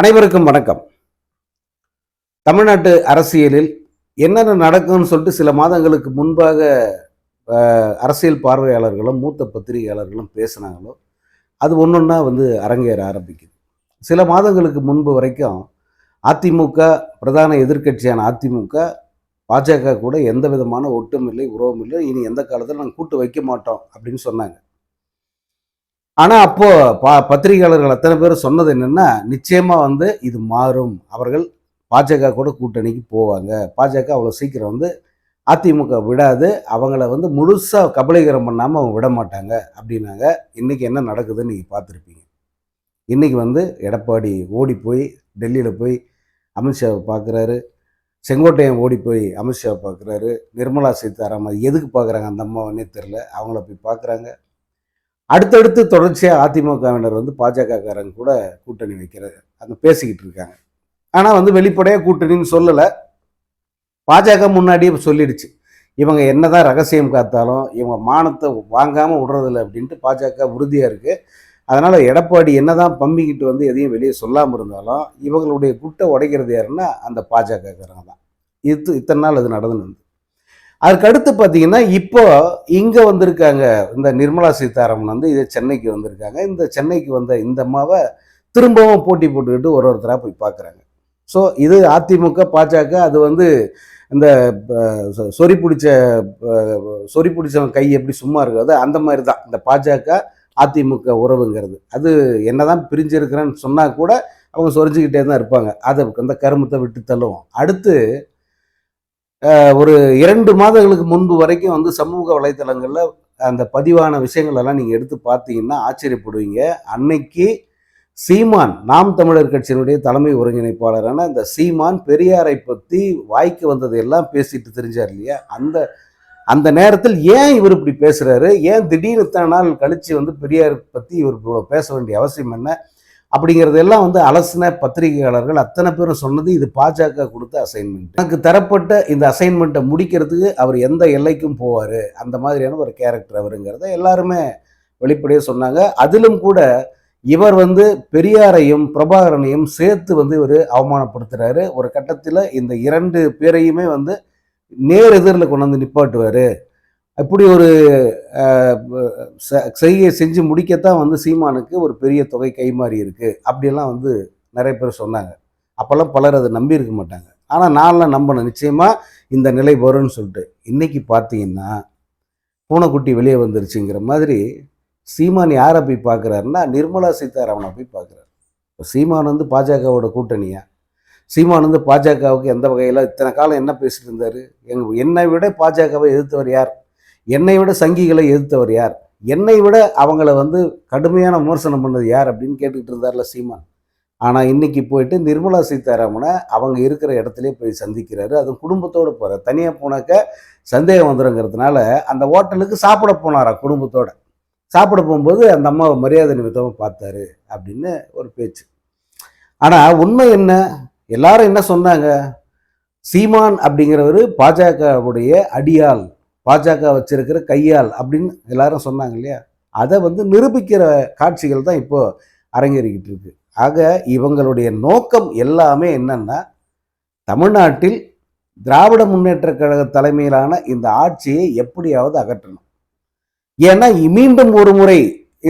அனைவருக்கும் வணக்கம். தமிழ்நாட்டு அரசியலில் என்னென்ன நடக்கும்னு சொல்லிட்டு சில மாதங்களுக்கு முன்பாக அரசியல் பார்வையாளர்களும் மூத்த பத்திரிகையாளர்களும் பேசினாங்களோ அது ஒன்றொன்னா வந்து அரங்கேற ஆரம்பிக்குது. சில மாதங்களுக்கு முன்பு வரைக்கும் அதிமுக பிரதான எதிர்க்கட்சியான அதிமுக பாஜக கூட எந்த விதமான ஒட்டும் இல்லை உறவும் இல்லை. இனி எந்த காலத்தில் நாங்கள் கூட்டு வைக்க மாட்டோம் அப்படின்னு சொன்னாங்க. ஆனால் அப்போது பா பத்திரிகையாளர்கள் அத்தனை பேர் சொன்னது என்னென்னா நிச்சயமாக வந்து இது மாறும். அவர்கள் பாஜக கூட கூட்டணிக்கு போவாங்க. பாஜக அவ்வளோ சீக்கிரம் வந்து அதிமுக விடாது. அவங்கள வந்து முழுசாக கபலீகரம் பண்ணாமல் அவங்க விட மாட்டாங்க அப்படின்னாங்க. இன்றைக்கி என்ன நடக்குதுன்னு நீங்கள் பார்த்துருப்பீங்க. இன்னைக்கு வந்து எடப்பாடி ஓடி போய் டெல்லியில் போய் அமித்ஷாவை பார்க்குறாரு செங்கோட்டையன் ஓடி போய் அமித்ஷாவை பார்க்குறாரு நிர்மலா சீதாராமன் எதுக்கு பார்க்குறாங்க அந்த அம்மாவனே தெரில அவங்கள போய் பார்க்குறாங்க அடுத்தடுத்து தொடர்ச்சியாக அதிமுகவினர் வந்து பாஜகக்காரங்க கூட கூட்டணி வைக்கிறது அங்கே பேசிக்கிட்டு இருக்காங்க. ஆனால் வந்து வெளிப்படையாக கூட்டணின்னு சொல்லலை. பாஜக முன்னாடியே சொல்லிடுச்சு. இவங்க என்னதான் ரகசியம் காத்தாலும் இவங்க மானத்தை வாங்காமல் விடுறதில்ல அப்படின்ட்டு பாஜக உறுதியாக இருக்குது அதனால் எடப்பாடி என்னதான் பம்பிக்கிட்டு வந்து எதையும் வெளியே சொல்லாமல் இருந்தாலும் இவங்களுடைய குட்டை உடைக்கிறது யாருன்னா அந்த பாஜகக்காரங்க தான். இது இத்தனை நாள் அது நடந்து அதுக்கு அடுத்து பார்த்தீங்கன்னா இப்போ இங்கே வந்திருக்காங்க இந்த நிர்மலா சீதாராமன் வந்து இது சென்னைக்கு வந்திருக்காங்க. இந்த சென்னைக்கு வந்த இந்த அம்மாவை திரும்பவும் போட்டி போட்டுக்கிட்டு ஒரு ஒருத்தராக போய் பார்க்குறாங்க. ஸோ இது அதிமுக பாஜக அது வந்து இந்த சொ- சொறி பிடிச்ச சொறி பிடிச்சவன் கை எப்படி சும்மா இருக்காது அந்த மாதிரி தான். இந்த பாஜக அதிமுக உறவுங்கிறது. அது என்னதான் பிரிஞ்சிருக்கிறேன்னு சொன்னால் கூட அவங்க சொரிஞ்சுக்கிட்டே தான் இருப்பாங்க. அதை அந்த கருமத்தை விட்டு தள்ளுவோம். அடுத்து ஒரு இரண்டு மாதங்களுக்கு முன்பு வரைக்கும் வந்து சமூக வலைத்தளங்களில் அந்த பதிவான விஷயங்கள் எல்லாம் நீங்கள் எடுத்து பார்த்தீங்கன்னா ஆச்சரியப்படுவீங்க. அன்னைக்கு சீமான் நாம் தமிழர் கட்சியினுடைய தலைமை ஒருங்கிணைப்பாளரான இந்த சீமான் பெரியாரை பற்றி வாய்க்கு வந்தது எல்லாம் பேசிட்டு தெரிஞ்சார் இல்லையா? அந்த அந்த நேரத்தில் ஏன் இவர் இப்படி பேசுகிறாரு ஏன் திடீர்னு இத்தனை நாள் கழிச்சு வந்து பெரியார் பற்றி இவர் இவ்வளோ பேச வேண்டிய அவசியம் என்ன? அப்படிங்கிறதெல்லாம் வந்து அலசின பத்திரிகையாளர்கள் அத்தனை பேரும் சொன்னது இது பாஜக கொடுத்த அசைன்மெண்ட் எனக்கு தரப்பட்ட இந்த அசைன்மெண்ட்டை முடிக்கிறதுக்கு அவர் எந்த எல்லைக்கும் போவார்? அந்த மாதிரியான ஒரு கேரக்டர் அவருங்கிறத எல்லாருமே வெளிப்படையாக சொன்னாங்க. அதிலும் கூட இவர் வந்து பெரியாரையும் பிரபாகரனையும் சேர்த்து வந்து இவர் அவமானப்படுத்துறாரு. ஒரு கட்டத்தில் இந்த இரண்டு பேரையுமே வந்து நேர் எதிரில் கொண்டு வந்து நிப்பாட்டுவார். இப்படி ஒரு ச- செய்கையை செஞ்சு முடிக்கத்தான் வந்து சீமானுக்கு ஒரு பெரிய தொகை கைமாறி இருக்குது அப்படிலாம் வந்து நிறைய பேர் சொன்னாங்க. அப்போல்லாம் பலர் அதை நம்பி இருக்க மாட்டாங்க. ஆனால் நான்லாம் நம்பினேன். நிச்சயமாக இந்த நிலை வரும்னு சொல்லிட்டு. இன்னைக்கு பார்த்தீங்கன்னா பூனைக்குட்டி வெளியே வந்துருச்சுங்கிற மாதிரி சீமான் யாரை போய் பார்க்குறாருன்னா நிர்மலா சீதாராமனை போய் பார்க்குறாரு. இப்போ சீமான் வந்து பாஜகவோட கூட்டணியா? சீமான் வந்து பாஜகவுக்கு எந்த வகையில் இத்தனை காலம் என்ன பேசிட்டு இருந்தார்? எங் என்னை விட பாஜகவை எதிர்த்தவர் யார்? என்னை விட சங்கிகளை எதிர்த்தவர் யார்? என்னை விட அவங்கள வந்து கடுமையான விமர்சனம் பண்ணது யார் அப்படின்னு கேட்டுக்கிட்டு இருந்தார்ல சீமான். ஆனால் இன்னைக்கு போயிட்டு நிர்மலா சீதாராமனை அவங்க இருக்கிற இடத்துலயே போய் சந்திக்கிறாரு. அதுவும் குடும்பத்தோடு போகிறார் தனியாக போனாக்க சந்தேகம் வந்துருங்கிறதுனால அந்த ஹோட்டலுக்கு சாப்பிட போனாரா குடும்பத்தோட? சாப்பிட போகும்போது அந்த அம்மாவை மரியாதை நிமித்தமாக பார்த்தாரு அப்படின்னு ஒரு பேச்சு. ஆனால் உண்மை என்ன? எல்லாரும் என்ன சொன்னாங்க? சீமான் அப்படிங்கிறவர் பாஜகவுடைய அடியாள். பாஜக வச்சிருக்கிற கையால் அப்படின்னு எல்லாரும் சொன்னாங்க இல்லையா? அதை வந்து நிரூபிக்கிற காட்சிகள் தான் இப்போ அரங்கேறிக்கிட்டு இருக்கு. ஆக இவங்களுடைய நோக்கம் எல்லாமே என்னன்னா தமிழ்நாட்டில் திராவிட முன்னேற்ற கழக தலைமையிலான இந்த ஆட்சியை எப்படியாவது அகற்றணும். ஏன்னா மீண்டும் ஒரு முறை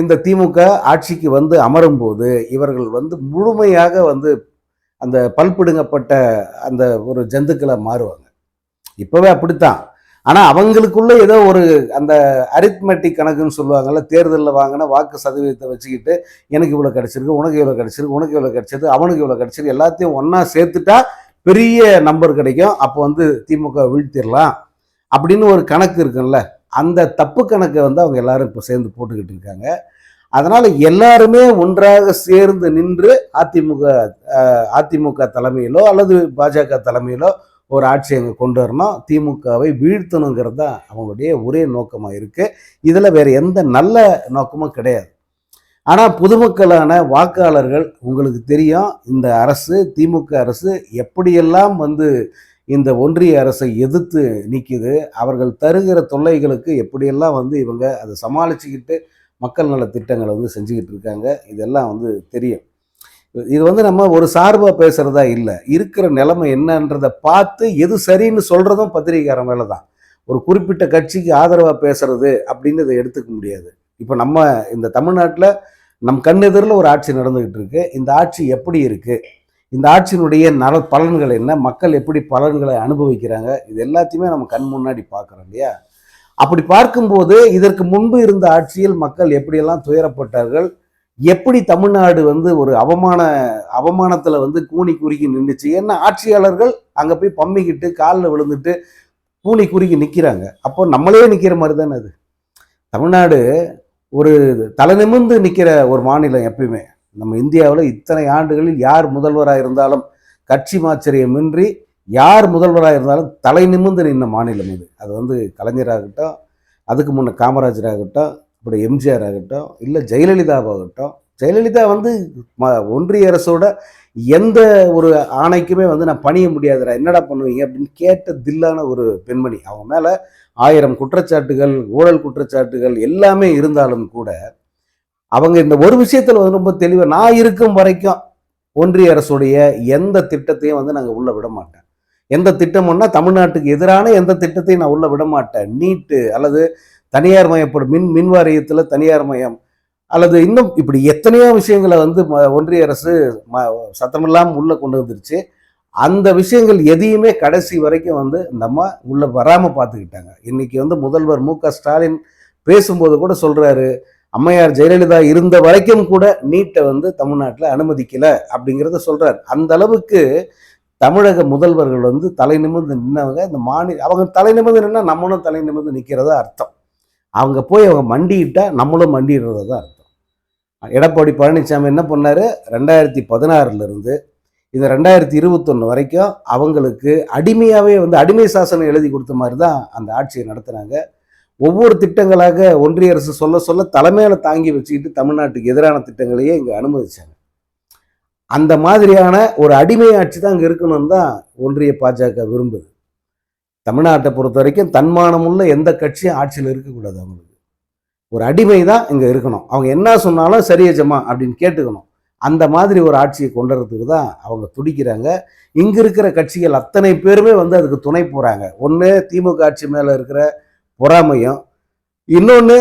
இந்த திமுக ஆட்சிக்கு வந்து அமரும்போது இவர்கள் வந்து முழுமையாக வந்து அந்த பல்பிடுங்கப்பட்ட அந்த ஒரு ஜந்துக்களை மாறுவாங்க. இப்போவே அப்படித்தான். ஆனால் அவங்களுக்குள்ள ஏதோ ஒரு அந்த அரித்மெட்டிக் கணக்குன்னு சொல்லுவாங்கல்ல தேர்தலில் வாங்கின வாக்கு சதவீதத்தை வச்சுக்கிட்டு எனக்கு இவ்வளோ கிடச்சிருக்கு உனக்கு இவ்வளோ கிடச்சிருக்கு உனக்கு இவ்வளோ கிடச்சிது அவனுக்கு இவ்வளோ கிடச்சிருக்கு எல்லாத்தையும் ஒன்றா சேர்த்துட்டா பெரிய நம்பர் கிடைக்கும். அப்போ வந்து திமுக வீழ்த்திடலாம் அப்படின்னு ஒரு கணக்கு இருக்குல்ல அந்த தப்பு கணக்கை வந்து அவங்க எல்லாரும் இப்போ சேர்ந்து போட்டுக்கிட்டு இருக்காங்க. அதனால் எல்லாருமே ஒன்றாக சேர்ந்து நின்று அதிமுக அதிமுக தலைமையிலோ அல்லது பாஜக தலைமையிலோ ஒரு ஆட்சி அங்கே கொண்டு வரணும். திமுகவை வீழ்த்தணுங்கிறது தான் அவங்களுடைய ஒரே நோக்கமாக இருக்குது இதில் வேறு எந்த நல்ல நோக்கமும் கிடையாது. ஆனால் பொதுமக்களான வாக்காளர்கள் உங்களுக்கு தெரியும். இந்த அரசு திமுக அரசு எப்படியெல்லாம் வந்து இந்த ஒன்றிய அரசை எதிர்த்து நிற்கிது அவர்கள் தருகிற தொல்லைகளுக்கு எப்படியெல்லாம் வந்து இவங்க அதை சமாளிச்சுக்கிட்டு மக்கள் நல திட்டங்களை வந்து செஞ்சுக்கிட்டு இருக்காங்க இதெல்லாம் வந்து தெரியும். இது வந்து நம்ம ஒரு சார்பாக பேசுகிறதா இல்லை. இருக்கிற நிலைமை என்னன்றதை பார்த்து எது சரின்னு சொல்கிறதும் பத்திரிகைக்காரன் வேலை தான் ஒரு குறிப்பிட்ட கட்சிக்கு ஆதரவாக பேசுறது அப்படின்னு இதை எடுத்துக்க முடியாது. இப்போ நம்ம இந்த தமிழ்நாட்டில் நம் கண்ணெதிரில் ஒரு ஆட்சி நடந்துக்கிட்டு இருக்கு. இந்த ஆட்சி எப்படி இருக்குது இந்த ஆட்சியினுடைய நல பலன்கள் என்ன? மக்கள் எப்படி பலன்களை அனுபவிக்கிறாங்க? இது எல்லாத்தையுமே நம்ம கண் முன்னாடி பார்க்குறோம் இல்லையா? அப்படி பார்க்கும்போது இதற்கு முன்பு இருந்த ஆட்சியில் மக்கள் எப்படியெல்லாம் துயரப்பட்டார்கள்? எப்படி தமிழ்நாடு வந்து ஒரு அவமான அவமானத்தில் வந்து கூனி குறுக்கி நின்றுச்சு ஏன்னா ஆட்சியாளர்கள் அங்கே போய் பம்மிக்கிட்டு காலில் விழுந்துட்டு கூனி குறுக்கி நிற்கிறாங்க அப்போ நம்மளே நிற்கிற மாதிரி தானே அது? தமிழ்நாடு ஒரு தலை நிமிர்ந்து நிற்கிற ஒரு மாநிலம் எப்பயுமே. நம்ம இந்தியாவில் இத்தனை ஆண்டுகளில் யார் முதல்வராக இருந்தாலும் கட்சி மாச்சரியமின்றி யார் முதல்வராக இருந்தாலும் தலை நிமிர்ந்து நின்ன மாநிலம் இது. அது வந்து கலைஞராகட்டும் அதுக்கு முன்ன காமராஜராகட்டும் இப்படி எம்ஜிஆர் ஆகட்டும் இல்லை ஜெயலலிதாவாகட்டும் ஜெயலலிதா வந்து ம- ஒன்றிய அரசோட எந்த ஒரு ஆணைக்குமே வந்து நான் பணிய முடியாதுடா என்னடா பண்ணுவீங்க அப்படின்னு கேட்ட தில்லான ஒரு பெண்மணி. அவங்க மேலே ஆயிரம் குற்றச்சாட்டுகள் ஊழல் குற்றச்சாட்டுகள் எல்லாமே இருந்தாலும் கூட அவங்க இந்த ஒரு விஷயத்தில் வந்து ரொம்ப தெளிவாக நான் இருக்கும் வரைக்கும் ஒன்றிய அரசுடைய எந்த திட்டத்தையும் வந்து நாங்கள் உள்ள விட மாட்டேன். எந்த திட்டம்னா தமிழ்நாட்டுக்கு எதிரான எந்த திட்டத்தையும் நான் உள்ள விட மாட்டேன். நீட்டு அல்லது தனியார் மயப்படும் மின் மின் வாரியத்தில் தனியார் மயம். அல்லது இன்னும் இப்படி எத்தனையோ விஷயங்களை வந்து ம- ஒன்றிய அரசு ம சத்தமில்லாமல் உள்ளே கொண்டு வந்துருச்சு. அந்த விஷயங்கள் எதையுமே கடைசி வரைக்கும் வந்து நம்ம உள்ளே வராமல் பார்த்துக்கிட்டாங்க இன்னைக்கு வந்து முதல்வர் மு க ஸ்டாலின் பேசும்போது கூட சொல்கிறாரு அம்மையார் ஜெயலலிதா இருந்த வரைக்கும் கூட நீட்டை வந்து தமிழ்நாட்டில் அனுமதிக்கலை அப்படிங்கிறத சொல்கிறார் அந்த அளவுக்கு தமிழக முதல்வர்கள் வந்து தலை நிமிர்ந்து நின்னவங்க இந்த மாநில அவங்க தலை நிமிர்ந்து நின்னா நம்மளும் தலை நிமிர்ந்து நிற்கிறதா அர்த்தம். அவங்க போய் அவங்க மண்டிட்டால் நம்மளும் மண்டிடுறது தான் அர்த்தம். எடப்பாடி பழனிசாமி என்ன பண்ணாரு? ரெண்டாயிரத்தி பதினாறுலேருந்து இந்த ரெண்டாயிரத்தி இருபத்தொன்று வரைக்கும் அவங்களுக்கு அடிமையாகவே வந்து அடிமை சாசனம் எழுதி கொடுத்த மாதிரி தான் அந்த ஆட்சியை நடத்துனாங்க. ஒவ்வொரு திட்டங்களாக ஒன்றிய அரசு சொல்ல சொல்ல தலைமையில தாங்கி வச்சுக்கிட்டு தமிழ்நாட்டுக்கு எதிரான திட்டங்களையே இங்கே அனுமதிச்சாங்க. அந்த மாதிரியான ஒரு அடிமை ஆட்சி தான் அங்கே இருக்கணும்னு தான் ஒன்றிய பாஜக விரும்புது. தமிழ்நாட்டை பொறுத்த வரைக்கும் தன்மானமுள்ள எந்த கட்சியும் ஆட்சியில் இருக்கக்கூடாது அவங்களுக்கு. ஒரு அடிமை தான் இங்கே இருக்கணும். அவங்க என்ன சொன்னாலும் சரியஜமா அப்படின்னு கேட்டுக்கணும். அந்த மாதிரி ஒரு ஆட்சியை கொண்டு வரதுக்கு தான் அவங்க துடிக்கிறாங்க. இங்கே இருக்கிற கட்சிகள் அத்தனை பேருமே வந்து அதுக்கு துணை போகிறாங்க ஒன்று திமுக ஆட்சி மேலே இருக்கிற பொறாமையும் இன்னொன்று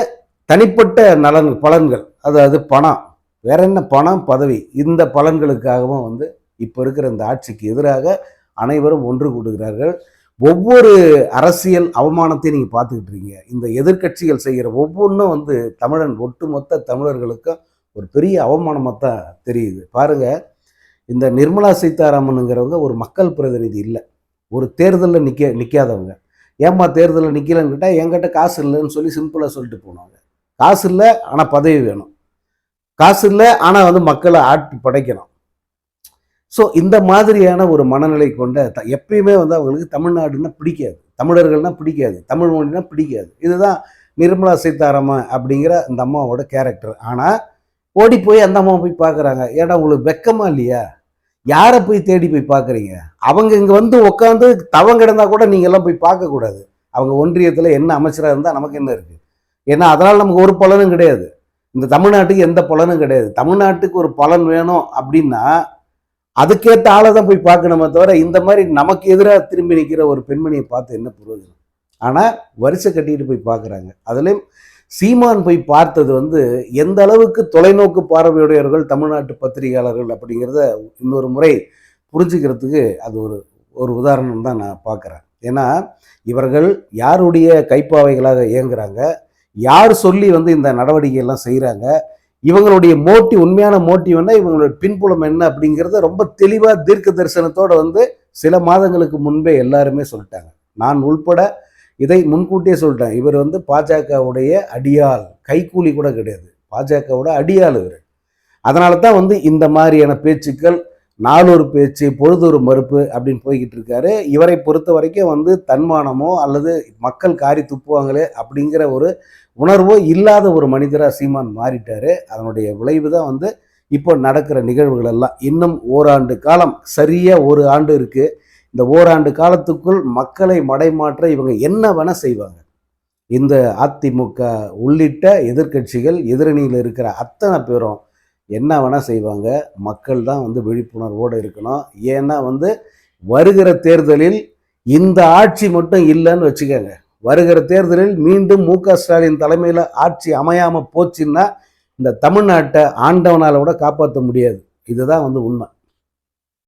தனிப்பட்ட நலன் பலன்கள். அதாவது பணம். வேற என்ன பணம்? பதவி. இந்த பலன்களுக்காகவும் வந்து இப்போ இருக்கிற இந்த ஆட்சிக்கு எதிராக அனைவரும் ஒன்று கூடுகிறார்கள். ஒவ்வொரு அரசியல் அவமானத்தையும் நீங்கள் பார்த்துக்கிட்டு இருக்கீங்க. இந்த எதிர்க்கட்சிகள் செய்கிற ஒவ்வொன்றும் வந்து தமிழன் ஒட்டுமொத்த தமிழர்களுக்கும் ஒரு பெரிய அவமானமாக தான் தெரியுது. பாருங்க இந்த நிர்மலா சீதாராமனுங்கிறவங்க ஒரு மக்கள் பிரதிநிதி இல்லை. ஒரு தேர்தலில் நிற்க நிற்காதவங்க ஏம்மா தேர்தலில் நிற்கலன்னு கேட்டால் என்கிட்ட காசு இல்லைன்னு சொல்லி சிம்பிளாக சொல்லிட்டு போனாங்க காசு இல்லை ஆனால் பதவி வேணும். காசு இல்லை ஆனால் வந்து மக்களை ஆட்டி படைக்கணும். ஸோ இந்த மாதிரியான ஒரு மனநிலை கொண்ட த எப்பயுமே வந்து அவங்களுக்கு தமிழ்நாடுன்னா பிடிக்காது. தமிழர்கள்னால் பிடிக்காது. தமிழ் மொழினா பிடிக்காது. இதுதான் நிர்மலா சீதாராமன் அப்படிங்கிற அந்த அம்மாவோட கேரக்டர் ஆனால் ஓடி போய் அந்த அம்மா போய் பார்க்குறாங்க. ஏன்னா உங்களுக்கு வெக்கமா இல்லையா? யாரை போய் தேடி போய் பார்க்குறீங்க? அவங்க இங்கே வந்து உட்காந்து தவம் கிடந்தா கூட நீங்கள்லாம் போய் பார்க்கக்கூடாது அவங்க ஒன்றியத்தில் என்ன அமைச்சராக இருந்தால் நமக்கு என்ன இருக்குது ஏன்னா அதனால் நமக்கு ஒரு பலனும் கிடையாது. இந்த தமிழ்நாட்டுக்கு எந்த பலனும் கிடையாது. தமிழ்நாட்டுக்கு ஒரு பலன் வேணும் அப்படின்னா அதுக்கேற்ற ஆளை தான் போய் பார்க்கணுமே தவிர இந்த மாதிரி நமக்கு எதிராக திரும்பி நிற்கிற ஒரு பெண்மணியை பார்த்து என்ன பிரயோஜனம் ஆனால் வரிசை கட்டிட்டு போய் பார்க்குறாங்க. அதுலேயும் சீமான் போய் பார்த்தது வந்து எந்த அளவுக்கு தொலைநோக்கு பார்வையுடையவர்கள் தமிழ்நாட்டு பத்திரிகையாளர்கள் அப்படிங்கிறத இன்னொரு முறை புரிஞ்சுக்கிறதுக்கு அது ஒரு ஒரு உதாரணம் தான் நான் பார்க்குறேன். ஏன்னா இவர்கள் யாருடைய கைப்பாவைகளாக இயங்குறாங்க? யார் சொல்லி வந்து இந்த நடவடிக்கை எல்லாம் செய்கிறாங்க இவங்களுடைய மோட்டி உண்மையான மோட்டிவ் என்ன இவங்களுடைய பின்புலம் என்ன அப்படிங்கிறத ரொம்ப தெளிவாக தீர்க்க தரிசனத்தோட வந்து சில மாதங்களுக்கு முன்பே எல்லாருமே சொல்லிட்டாங்க. நான் உள்பட இதை முன்கூட்டியே சொல்லிட்டேன். இவர் வந்து பாஜகவுடைய அடியால் கைக்கூலி கூட கிடையாது. பாஜகவோட அடியால் இவர். அதனால தான் வந்து இந்த மாதிரியான பேச்சுக்கள் நாளொரு பேச்சு பொழுதொரு மறுப்பு அப்படின்னு போய்கிட்டு இருக்காரு. இவரை பொறுத்த வரைக்கும் வந்து தன்மானமோ அல்லது மக்கள் காரி துப்புவாங்களே அப்படிங்கிற ஒரு உணர்வோ இல்லாத ஒரு மனிதராக சீமான் மாறிட்டார். அதனுடைய விளைவு தான் வந்து இப்போ நடக்கிற நிகழ்வுகள் எல்லாம். இன்னும் ஓராண்டு காலம் சரியாக ஒரு ஆண்டு இருக்குது இந்த ஓராண்டு காலத்துக்குள் மக்களை மடைமாற்ற இவங்க என்ன வேணால் செய்வாங்க. இந்த அதிமுக உள்ளிட்ட எதிர்க்கட்சிகள் எதிரணியில் இருக்கிற அத்தனை பேரும் என்ன வேணால் செய்வாங்க. மக்கள் தான் வந்து விழிப்புணர்வோடு இருக்கணும். ஏன்னா வந்து வருகிற தேர்தலில் இந்த ஆட்சி மட்டும் இல்லைன்னு வச்சுக்கோங்க. வருகிற தேர்தலில் மீண்டும் மு க ஸ்டாலின் தலைமையில் ஆட்சி அமையாமல் போச்சுன்னா இந்த தமிழ்நாட்டை ஆண்டவனால் கூட காப்பாற்ற முடியாது. இதுதான் வந்து உண்மை.